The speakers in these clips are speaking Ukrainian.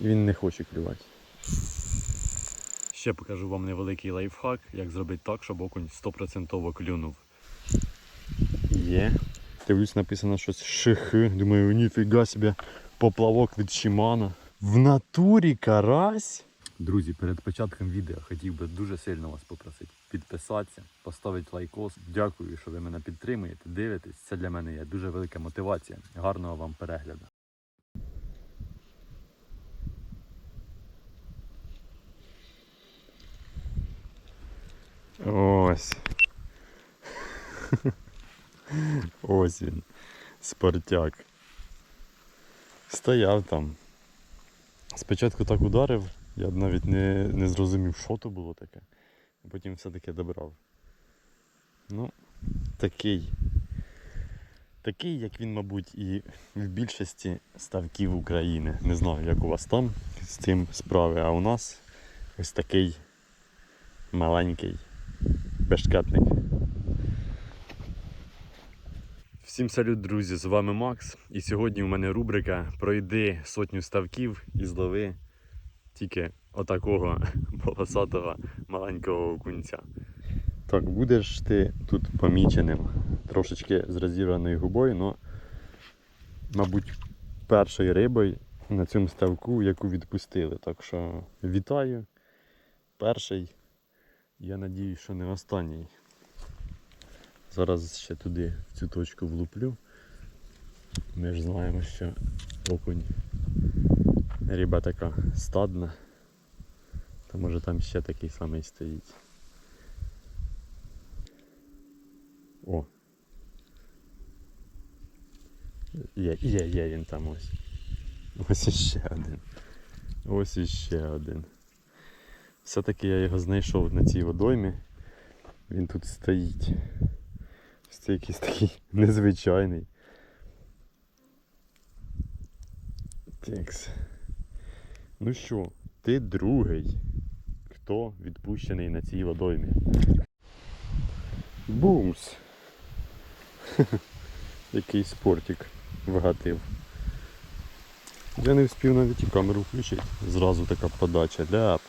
І він не хоче клювати. Ще покажу вам невеликий лайфхак, як зробити так, щоб окунь 100% клюнув. Є. Дивлюсь, написано щось шихи. Думаю, ніфіга собі поплавок від Шимана. В натурі карась. Друзі, перед початком відео хотів би дуже сильно вас попросити підписатися, поставити лайкос. Дякую, що ви мене підтримуєте, дивитесь. Це для мене є дуже велика мотивація. Гарного вам перегляду. Ось. Ось він. Спартяк. Стояв там. Спочатку так ударив, я навіть не, не зрозумів, що то було таке. Потім все-таки добрав. Ну, такий. Такий, як він, мабуть, і в більшості ставків України. Не знаю, як у вас там з цим справи, а у нас ось такий маленький бешкетник. Всім салют, друзі! З вами Макс. І сьогодні у мене рубрика Пройди сотню ставків і злови тільки отакого полосатого маленького окунця. Так, будеш ти тут поміченим трошечки з розірваною губою, але, мабуть, першою рибою на цьому ставку, яку відпустили. Так що вітаю. Перший. Я надіюсь, що не останній. Зараз ще туди, в цю точку влуплю. Ми ж знаємо, що окунь риба така стадна. То може там ще такий самий стоїть. О! Є, є, є він там ось. Ось іще один. Ось іще один. Все-таки я його знайшов на цій водоймі. Він тут стоїть. Ось Це якийсь такий незвичайний. Текс. Ну що, ти другий, хто відпущений на цій водоймі. Бумс! Який спортик вгатив. Я не встиг навіть і камеру включити. Зразу така подача. Ляп.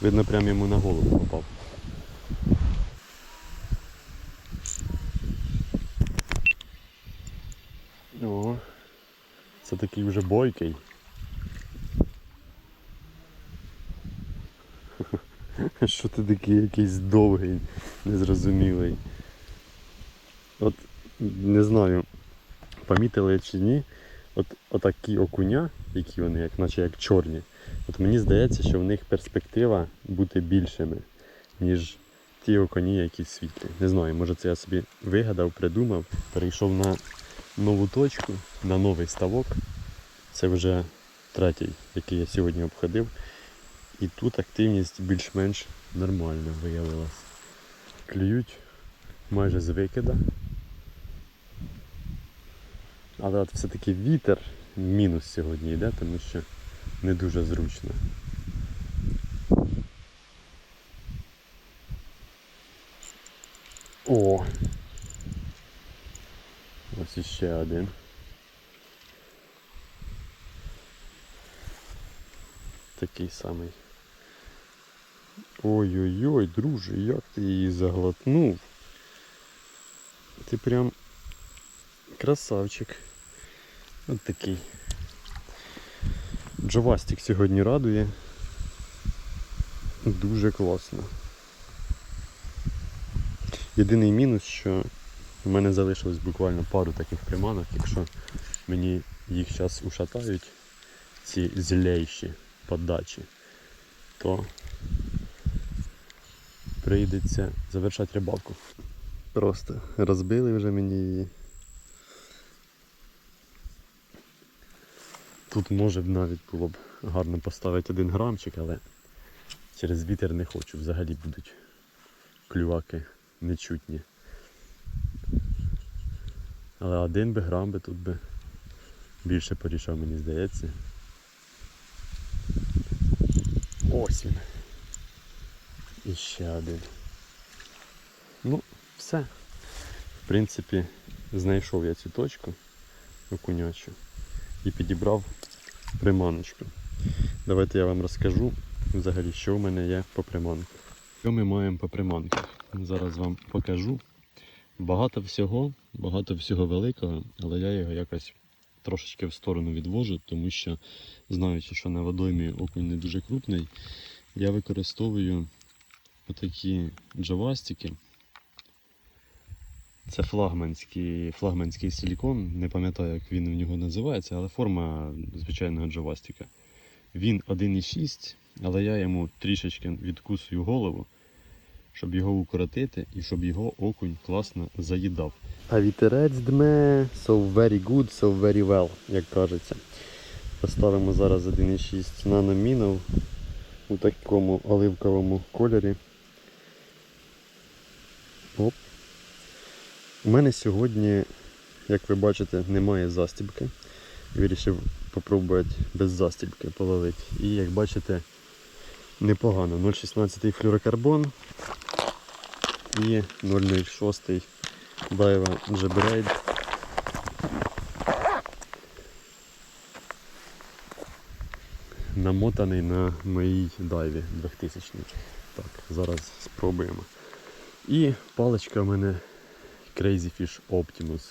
Видно, прямо йому на голову попав. О, це такий вже бойкий. Що ти такий якийсь довгий, незрозумілий. От не знаю, помітили чи ні, от отакі окуня, які вони, як наче як чорні. От мені здається, що в них перспектива бути більшими, ніж ті окуні, які світлі. Не знаю, може це я собі вигадав, придумав, перейшов на нову точку, на новий ставок. Це вже третій, який я сьогодні обходив. І тут активність більш-менш нормальна виявилась. Клюють майже з викида. Але от все-таки вітер мінус сьогодні йде, тому що не дуже зручно. О! Ось іще один. Такий самий. Ой-ой-ой, друже, як ти її заглотнув? Ти прям красавчик. От такий. Джавастик сьогодні радує. Дуже класно. Єдиний мінус, що у мене залишилось буквально пару таких приманок, якщо мені їх зараз ушатають, ці злейші подачі, то прийдеться завершати рибалку. Просто розбили вже мені її. Тут може б навіть було б гарно поставити один грамчик, але через вітер не хочу. Взагалі будуть клюваки нечутні. Але один би грам би тут би більше порішав, мені здається. Ось. І ще один. Ну, все. В принципі, знайшов я цю точку окунячу і підібрав приманочку. Давайте я вам розкажу взагалі, що в мене є по приманках. Що ми маємо по приманках? Зараз вам покажу. Багато всього, багато всього великого, але я його якось трошечки в сторону відвожу, тому що, знаючи, що на водоймі окунь не дуже крупний, я використовую отакі джавастики. Це флагманський, флагманський силікон, не пам'ятаю, як він в нього називається, але форма звичайного джавастика. Він 1,6, але я йому трішечки відкусую голову, щоб його укоротити і щоб його окунь класно заїдав. А вітерець дме so very good, so very well, як кажеться. Поставимо зараз 1,6 наномінов у такому оливковому кольорі. Оп. У мене сьогодні, як ви бачите, немає застібки. Вирішив попробувати без застібки половити. І як бачите, непогано. 0,16 флюрокарбон і 0,06 Daiwa Jabberade. Намотаний на моїй дайві 2000 Так, зараз спробуємо. І паличка в мене Crazy Fish Optimus.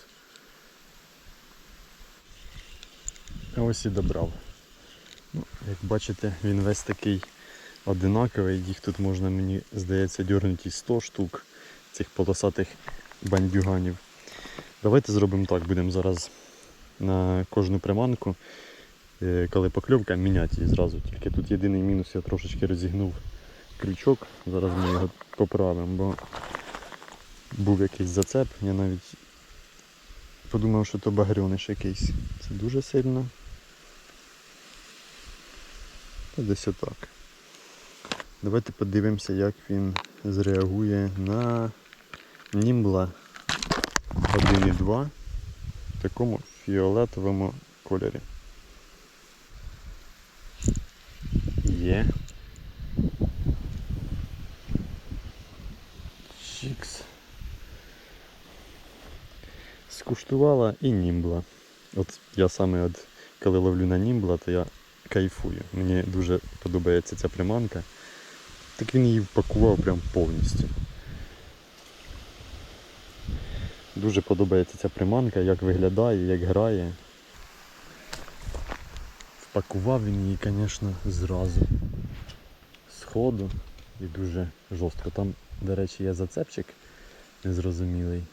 Ось і добрав. Ну, як бачите, він весь такий одинаковий. Їх тут можна, мені здається, дьорнути 100 штук цих полосатих бандюганів. Давайте зробимо так, будемо зараз на кожну приманку, е, коли покльовка, міняти її зразу. Тільки тут єдиний мінус, я трошечки розігнув крючок. Зараз ми його поправимо, бо був якийсь зацеп. Я навіть подумав, що то багрюниш якийсь. Це дуже сильно. Та десь отак. Давайте подивимося, як він зреагує на німбла 1,2 в такому фіолетовому кольорі. Є. Чікс. Скуштувала і німбла. От я саме от, коли ловлю на німбла, то я кайфую. Мені дуже подобається ця приманка. Так він її впакував прям повністю. Дуже подобається ця приманка, як виглядає, як грає. Впакував він її, звісно, зразу. З ходу і дуже жорстко. Там, до речі, є зацепчик незрозумілий.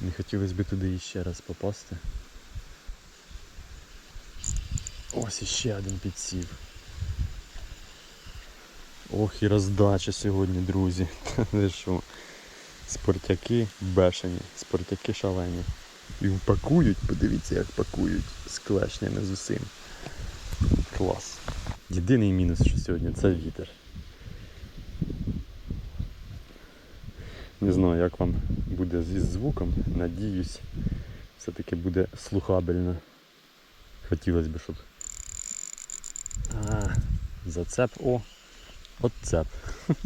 Не хотілося б туди іще раз попасти. Ось іще один підсів. Ох і роздача сьогодні, друзі. Та що? Спортяки бешені, спортяки шалені. І пакують, подивіться, як пакують з клешнями з усім. Клас. Єдиний мінус, що сьогодні це вітер. Не знаю, як вам буде зі звуком. Надіюсь, все-таки буде слухабельно. Хотілося б, щоб. А, зацеп. О! От цеп.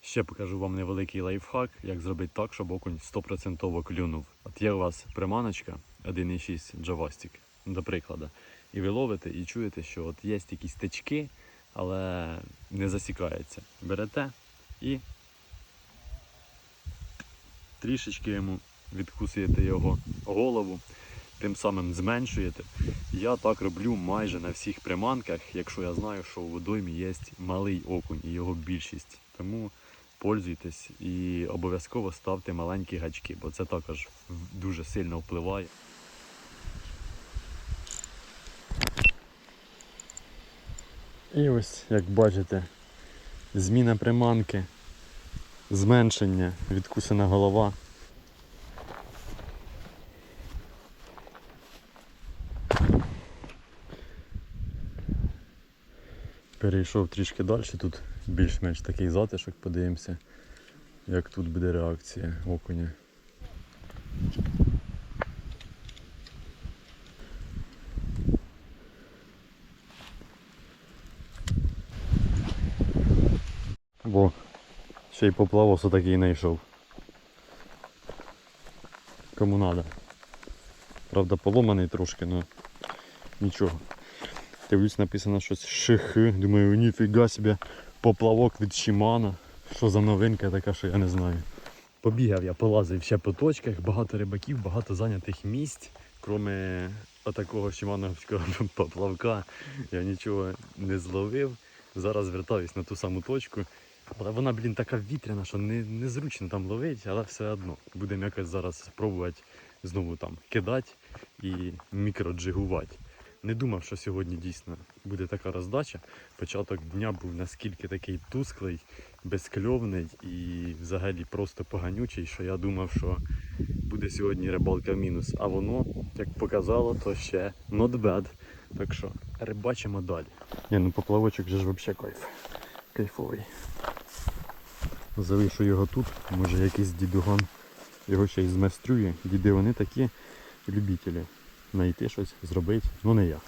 Ще покажу вам невеликий лайфхак, як зробити так, щоб окунь 100% клюнув. От є у вас приманочка 1,6 джавастик, до прикладу. І ви ловите і чуєте, що от є якісь течки, але не засікається. Берете і трішечки йому відкусуєте його голову, тим самим зменшуєте. Я так роблю майже на всіх приманках, якщо я знаю, що у водоймі є малий окунь і його більшість. Тому пользуйтесь і обов'язково ставте маленькі гачки, бо це також дуже сильно впливає. І ось, як бачите, зміна приманки, зменшення, відкусена голова. Перейшов трішки далі, тут більш-менш такий затишок, подивимося, як тут буде реакція окуня. Бо ще й поплавос отакий знайшов. Кому надо. Правда, поломаний трошки, але нічого. Дивлюсь, написано щось шихи. Думаю, ніфіга собі поплавок від Шимана. Що за новинка така, що я не знаю. Побігав я, полазив ще по точках, багато рибаків, багато зайнятих місць. Кроме отакого шимановського поплавка, я нічого не зловив. Зараз вертаюсь на ту саму точку. Але вона, блін, така вітряна, що не, незручно там ловити, але все одно. Будемо якось зараз спробувати знову там кидати і мікроджигувати. Не думав, що сьогодні дійсно буде така роздача. Початок дня був наскільки такий тусклий, безкльовний і взагалі просто поганючий, що я думав, що буде сьогодні рибалка мінус. А воно, як показало, то ще not bad. Так що рибачимо далі. Ні, ну поплавочок же ж взагалі кайф. Кайфовий. Залишу його тут, може якийсь дідуган його ще й змайстрює. Діди вони такі любителі. Знайти щось, зробити. Ну не я.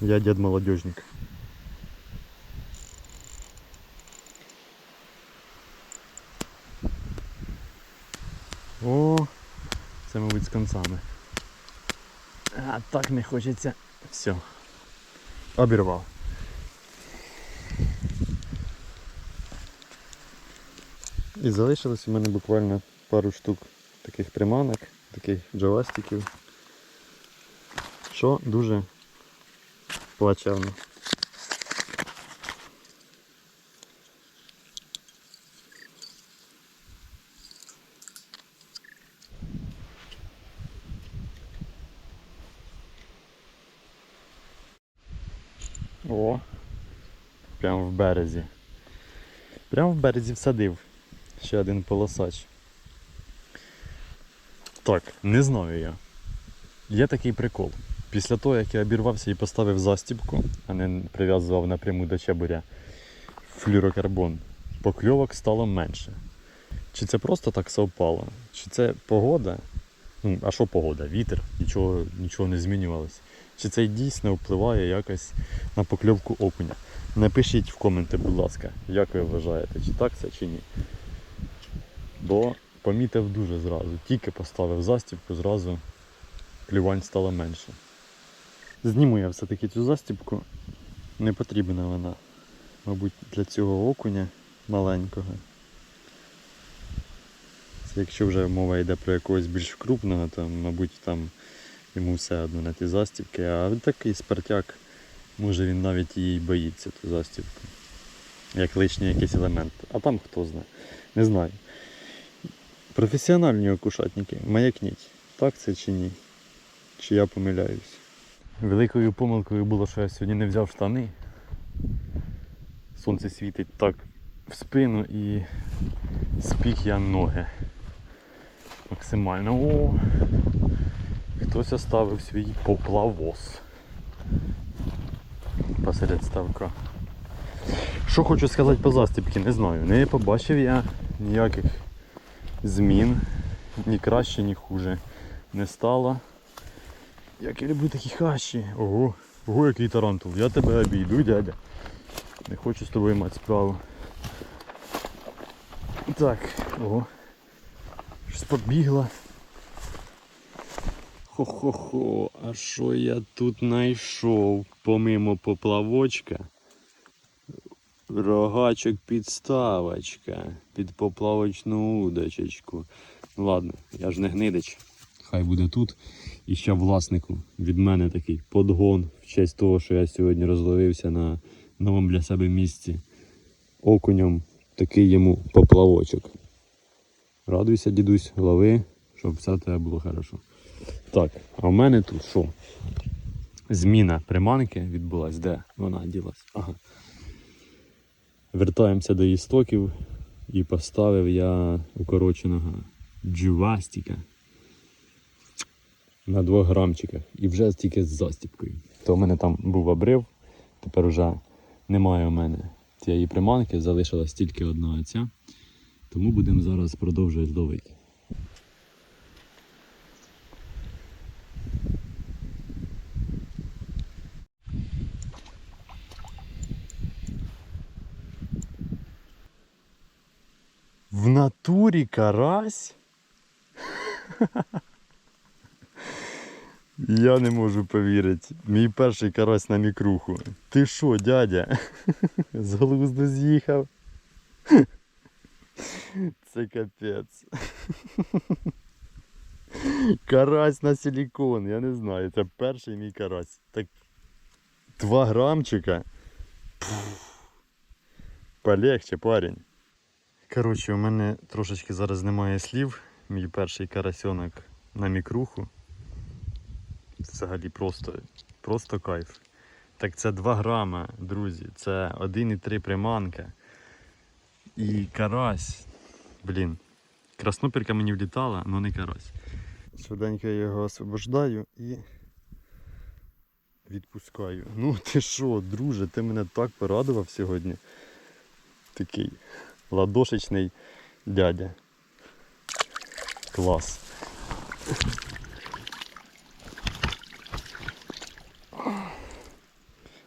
Я дід молодежник. О, це, мабуть, з концами. А так не хочеться. Все. Обірвав. І залишилось у мене буквально пару штук таких приманок, таких джавастиків. Що дуже плачевно. О, прямо в березі. Прямо в березі всадив. Ще один полосач. Так, не знаю я. Є такий прикол. Після того, як я обірвався і поставив застібку, а не прив'язував напряму до чебуря флюрокарбон, покльовок стало менше. Чи це просто так совпало? Чи це погода? Ну, а що погода? Вітер, нічого, нічого не змінювалося. Чи це дійсно впливає якось на покльовку окуня? Напишіть в коменти, будь ласка, як ви вважаєте, чи так це, чи ні. Бо помітив дуже зразу. Тільки поставив застібку, зразу клювань стало менше. Зніму я все-таки цю застібку. Не потрібна вона, мабуть, для цього окуня маленького. Це якщо вже мова йде про якогось більш крупного, то, мабуть, там йому все одно на ті застібки. А такий спартяк, може він навіть і боїться ту застібку. Як лишній якийсь елемент. А там хто знає. Не знаю. Професіональні окушатники, маякніть. Так це чи ні? Чи я помиляюсь? Великою помилкою було, що я сьогодні не взяв штани. Сонце світить так в спину і спік я ноги. Максимально. О! Хтось оставив свій поплавоз посеред ставка. Що хочу сказати по застіпки, не знаю. Не побачив я ніяких змін, ні краще, ні хуже не стало. Як я люблю такі хащі. Ого, ого, який тарантул. Я тебе обійду, дядя. Не хочу з тобою мати справу. Так, ого. Щось побігла. Хо-хо-хо, а що я тут знайшов помимо поплавочка? Рогачок підставочка під поплавочну удочечку. Ну ладно, я ж не гнидич. Хай буде тут. І ще власнику від мене такий подгон в честь того, що я сьогодні розловився на новому для себе місці. Окунем такий йому поплавочок. Радуйся, дідусь, лови, щоб все тебе було хорошо. Так, а в мене тут що? Зміна приманки відбулась. Де вона ділась? Ага. Вертаємося до істоків і поставив я укороченого джувастика на 2 грамчиках і вже тільки з застіпкою. То в мене там був обрив, тепер вже немає у мене цієї приманки, залишилась тільки одна оця. Тому будемо зараз продовжувати ловити. В натурі карась? Я не можу повірити. Мій перший карась на мікруху. Ти що, дядя? З глузду з'їхав. Це капець. Карась на силікон, я не знаю. Це перший мій карась. Так 2 грамчика. Пф. Полегче, парень. Коротше, у мене трошечки зараз немає слів. Мій перший карасьонок на мікруху. Взагалі просто, просто кайф. Так це 2 грама, друзі. Це 1,3 приманка. І карась. Блін. Краснопірка мені влітала, але не карась. Швиденько я його освобождаю і відпускаю. Ну ти що, друже, ти мене так порадував сьогодні. Такий ладошечний дядя. Клас.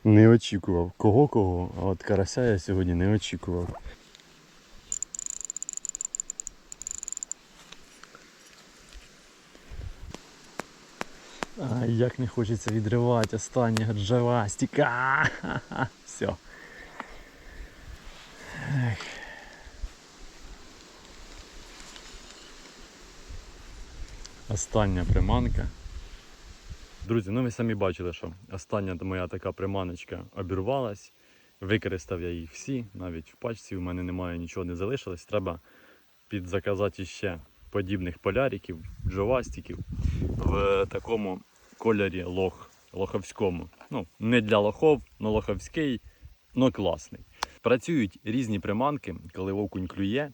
Не очікував. Кого кого, а от карася я сьогодні не очікував. Ай, як не хочеться відривати останнього джавастика. Все. Остання приманка. Друзі, ну ви самі бачили, що остання моя така приманочка обірвалась. Використав я їх всі, навіть в пачці в мене немає нічого не залишилось. Треба підзаказати ще подібних поляриків, джовастиків в такому кольорі лох, лоховському. Ну, не для лохов, але лоховський, але класний. Працюють різні приманки, коли окунь клює.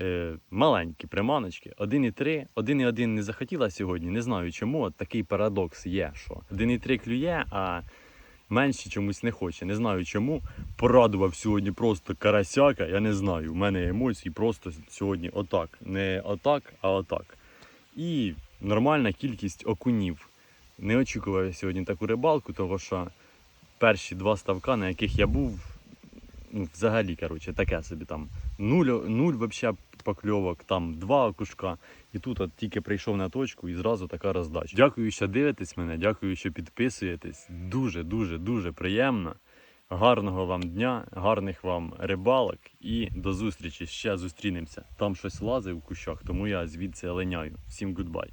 Е, маленькі приманочки, 1,3, 1,1 не захотіла сьогодні, не знаю чому. От такий парадокс є, що 1,3 клює, а менше чомусь не хоче. Не знаю чому. Порадував сьогодні просто карасяка, я не знаю. У мене емоції просто сьогодні отак. Не отак, а отак. І нормальна кількість окунів. Не очікував я сьогодні таку рибалку, тому що перші два ставка, на яких я був, ну, взагалі, коротше, таке собі там. Нуль, нуль вообще покльовок, там два окушка. І тут от тільки прийшов на точку і зразу така роздача. Дякую, що дивитесь мене, дякую, що підписуєтесь. Дуже, дуже, дуже приємно. Гарного вам дня, гарних вам рибалок і до зустрічі. Ще зустрінемося. Там щось лазить в кущах, тому я звідси леняю. Всім гудбай.